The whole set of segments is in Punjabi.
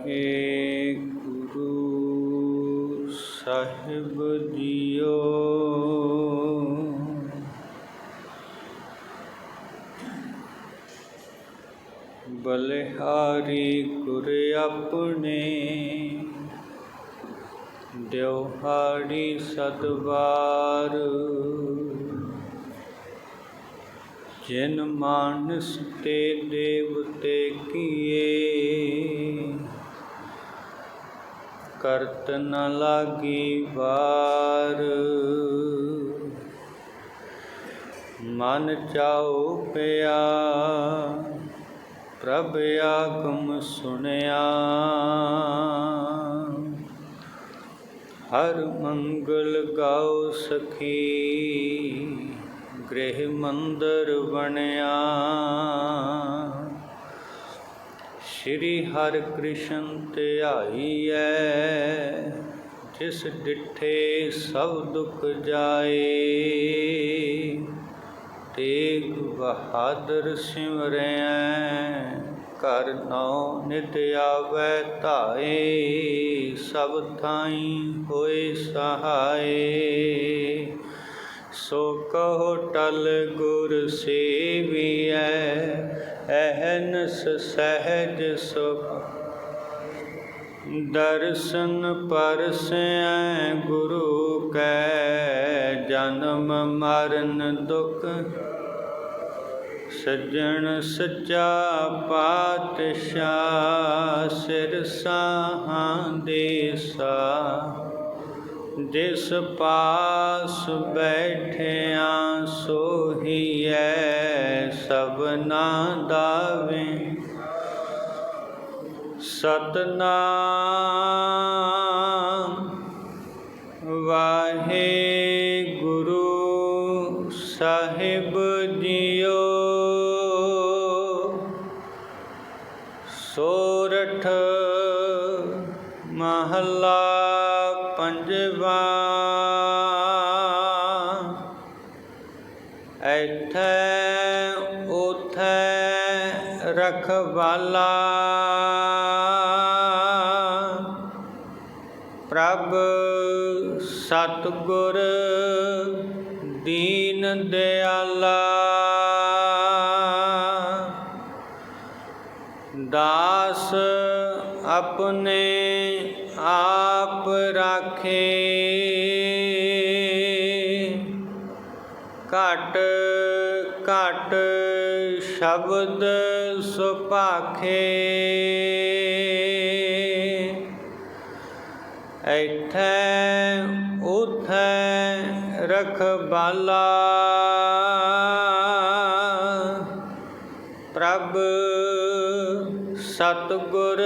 ਵਾਹਿਗੁਰੂ ਸਾਹਿਬ ਜੀਓ ਬਲਿਹਾਰੀ ਗੁਰ ਆਪਣੇ ਦਿਵਹਾੜੀ ਸਤਵਾਰ ਜਿਨ ਮਾਨਸ ਤੇ ਦੇਵਤੇ ਕੀਏ, ਕਰਤ ਨ ਲਾਗੀ ਵਾਰ। ਮਨ ਚਾਉ ਪਿਆ, ਪ੍ਰਭ ਆਗਮ ਸੁਣਿਆ ਹਰ ਮੰਗਲ ਗਾਉ ਸਖੀ ਗ੍ਰਹਿ ਮੰਦਰ ਬਣਿਆ। ਸ਼੍ਰੀ ਹਰਿ ਕ੍ਰਿਸ਼ਨ ਧਿਆਈਐ ਜਿਸ ਡਿਠੇ ਸਭ ਦੁਖ ਜਾਏ। ਤੇਗ ਬਹਾਦਰ ਸਿਮਰੈ ਕਰ ਨਉ ਨਿਤ ਆਵੈ ਧਾਏ, ਸਭ ਥਾਈ ਹੋਏ ਸਹਾਏ। ਸੋ ਕਹੋ ਟਲ ਗੁਰ ਸੇਵੀਐ, ਅਹਨਸ ਸਹਿਜ ਸੁਖ। ਦਰਸ਼ਨ ਪਰਸੈ ਗੁਰੂ ਕੈ, ਜਨਮ ਮਰਨ ਦੁਖ। ਸੱਜਣ ਸੱਚਾ ਪਾਤਸ਼ਾਹ ਸਿਰ ਸਾਹਾਂ। ਦੇਸਾ ਜਿਸ ਪਾਸ ਬੈਠਿਆ ਸੋਹੀਐ ਸਭਨਾ ਦਾਵੇ। ਸਤਨਾਮ ਵਾਹਿਗੁਰੂ ਸਾਹਿਬ ਜੀਓ। ਸੋਰਠ ਮਹੱਲਾ ਪੰਜਵਾ ਐਥੈ ਉਥੈ ਰਖਵਾਲਾ। ਪ੍ਰਭ ਸਤਗੁਰ ਦੀਨ ਦਿਆਲਾ। ਦਾਸ ਆਪਣੇ ਆਪ ਰਾਖੇ। ਘਟ ਘਟ ਸ਼ਬਦ ਸੁਭਾਖੇ। ਐਥੈ ਉਥੈ ਰਖਬਾਲਾ। ਪ੍ਰਭ ਸਤਗੁਰ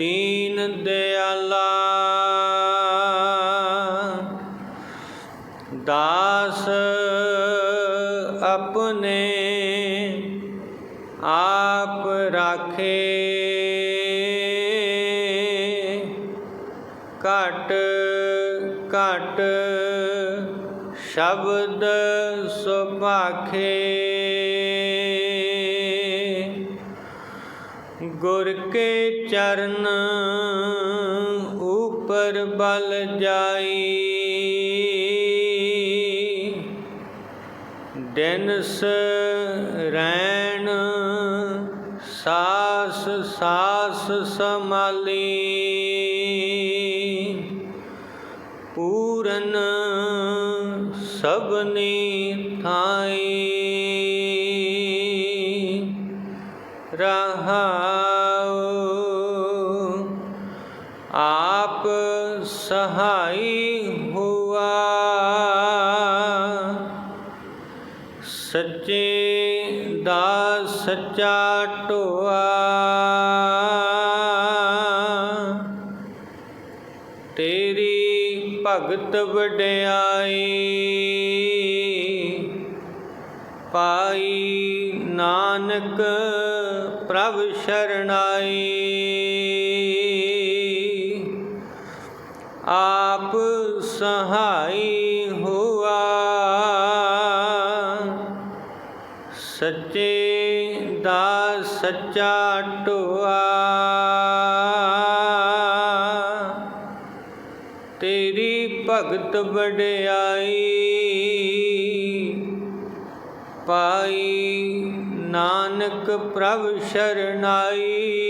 ਦੀਨ ਦਿਆਲਾ। ਦਾਸ ਆਪਣੇ ਆਪ ਰਾਖੇ। ਘਟ ਘਟ ਸ਼ਬਦ ਸੁਭਾਖੇ। ਗੁਰ ਕੇ ਚਰਨ ਉਪਰ ਬਲ ਜਾਈ। ਦਿਨਸ ਰੈਣ ਸਾਸ ਸਾਸ ਸਮਾਲੀ। ਪੂਰਨ ਸਭਨੀ ਸਹਾਈ ਹੁਆ। ਸੱਚੇ ਦਾ ਸੱਚਾ ਢੋਆ। ਤੇਰੀ ਭਗਤ ਵਡਿਆਈ ਪਾਈ ਨਾਨਕ ਪ੍ਰਭ ਸ਼ਰਣਾਈ। ਆਪ ਸਹਾਈ ਹੋਆ। ਸੱਚੇ ਦਾ ਸੱਚਾ ਢੋਆ। ਤੇਰੀ ਭਗਤ ਵਡਿਆਈ ਪਾਈ ਨਾਨਕ ਪ੍ਰਭ ਸ਼ਰਨਾਈ।